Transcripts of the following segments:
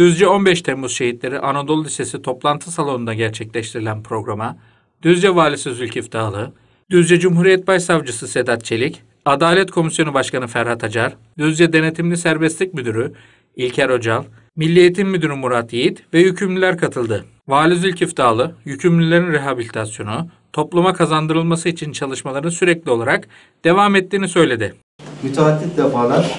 Düzce 15 Temmuz Şehitleri Anadolu Lisesi toplantı salonunda gerçekleştirilen programa Düzce Valisi Zülkif Dağlı, Düzce Cumhuriyet Başsavcısı Sedat Çelik, Adalet Komisyonu Başkanı Ferhat Acar, Düzce Denetimli Serbestlik Müdürü İlker Ocal, Milli Eğitim Müdürü Murat Yiğit ve yükümlüler katıldı. Vali Zülkif Dağlı, yükümlülerin rehabilitasyonu, topluma kazandırılması için çalışmaların sürekli olarak devam ettiğini söyledi. müteaddit defalar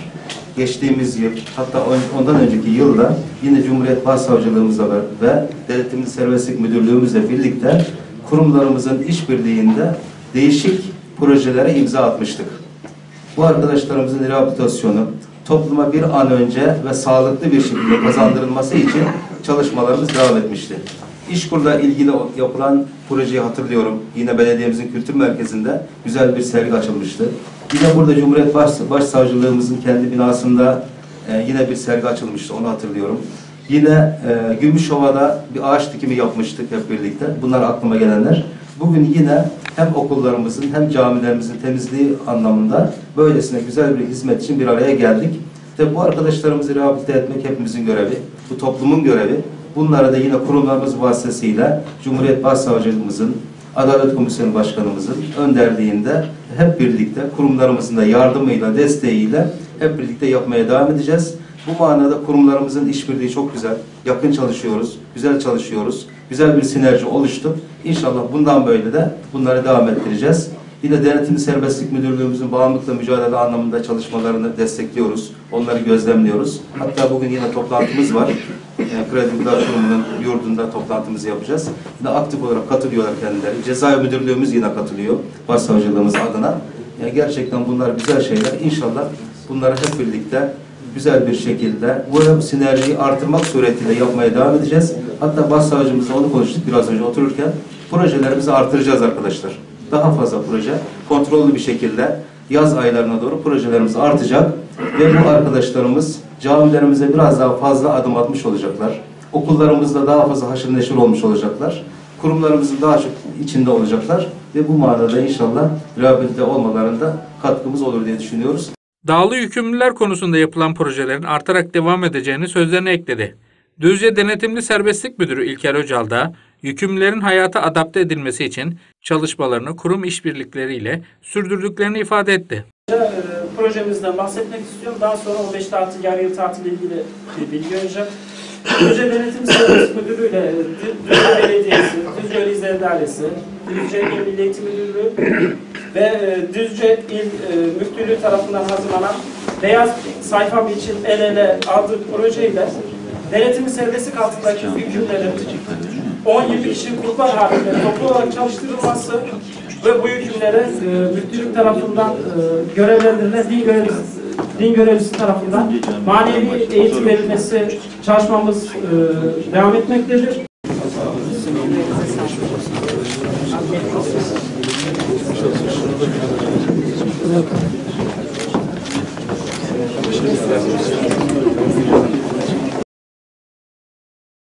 geçtiğimiz yıl hatta on- ondan önceki yılda yine Cumhuriyet Başsavcılığımızla ve- Denetimli Serbestlik Müdürlüğümüzle birlikte kurumlarımızın işbirliğinde değişik projelere imza atmıştık. Bu arkadaşlarımızın rehabilitasyonu topluma bir an önce ve sağlıklı bir şekilde kazandırılması için çalışmalarımız devam etmişti. İşkur'la ilgili yapılan projeyi hatırlıyorum. Yine belediyemizin kültür merkezinde güzel bir sergi açılmıştı. Yine burada Cumhuriyet Baş, Başsavcılığımızın kendi binasında e, yine bir sergi açılmıştı. Onu hatırlıyorum. Yine e, Gümüşova'da bir ağaç dikimi yapmıştık hep birlikte. Bunlar aklıma gelenler. Bugün yine hem okullarımızın hem camilerimizin temizliği anlamında böylesine güzel bir hizmet için bir araya geldik. Tabi bu arkadaşlarımızı rehabilite etmek hepimizin görevi, bu toplumun görevi. Bunlara da yine kurumlarımız vasıtasıyla Cumhuriyet Başsavcılığımızın, Adalet Komisyonu Başkanımızın önderliğinde hep birlikte kurumlarımızın da yardımıyla, desteğiyle hep birlikte yapmaya devam edeceğiz. Bu manada kurumlarımızın işbirliği çok güzel. Yakın çalışıyoruz, güzel çalışıyoruz. Güzel bir sinerji oluştu. İnşallah bundan böyle de bunları devam ettireceğiz. Yine Denetim Serbestlik Müdürlüğümüzün bağımlılıkla mücadele anlamında çalışmalarını destekliyoruz. Onları gözlemliyoruz. Hatta bugün yine toplantımız var. E, Kredi Kurumu'nun yurdunda toplantımızı yapacağız. Yine aktif olarak katılıyorlar kendileri. Ceza Müdürlüğümüz yine katılıyor. Başsavcılığımız adına. Yani gerçekten bunlar güzel şeyler. İnşallah bunları hep birlikte güzel bir şekilde bu sinerjiyi artırmak suretiyle yapmaya devam edeceğiz. Hatta başsavcımızla onu konuştuk biraz önce otururken. Projelerimizi artıracağız arkadaşlar. Daha fazla proje kontrollü bir şekilde yaz aylarına doğru projelerimiz artacak ve bu arkadaşlarımız camilerimize biraz daha fazla adım atmış olacaklar. Okullarımızda daha fazla haşır neşir olmuş olacaklar. Kurumlarımızın daha çok içinde olacaklar ve bu manada inşallah rehabilite olmalarında katkımız olur diye düşünüyoruz. Dağlı yükümlüler konusunda yapılan projelerin artarak devam edeceğini sözlerine ekledi. Düzce Denetimli Serbestlik Müdürü İlker Öcal da yükümlülerin hayata adapte edilmesi için çalışmalarını kurum işbirlikleriyle sürdürdüklerini ifade etti. E, projemizden bahsetmek istiyorum. Daha sonra 15 tatil, yarı yıl tatil ile ilgili bir bilgi vereceğim. Düzce Denetim Servis Müdürlüğü ile Dü- Düzce Belediyesi, Düzce İzler Dairesi, Düzce İl Milli Eğitim Müdürlüğü ve e, Düzce İl e, Müftülüğü tarafından hazırlanan Beyaz Sayfam için el ele adlı projeyle Denetimin serbestlik altındaki hükümlerin 10-20 kişi kurban halinde toplu olarak çalıştırılması ve bu hükümlere e, müftülük tarafından e, görevlendirilen din görevlisi, din görevlisi tarafından manevi eğitim verilmesi çalışmamız e, devam etmektedir. Thank.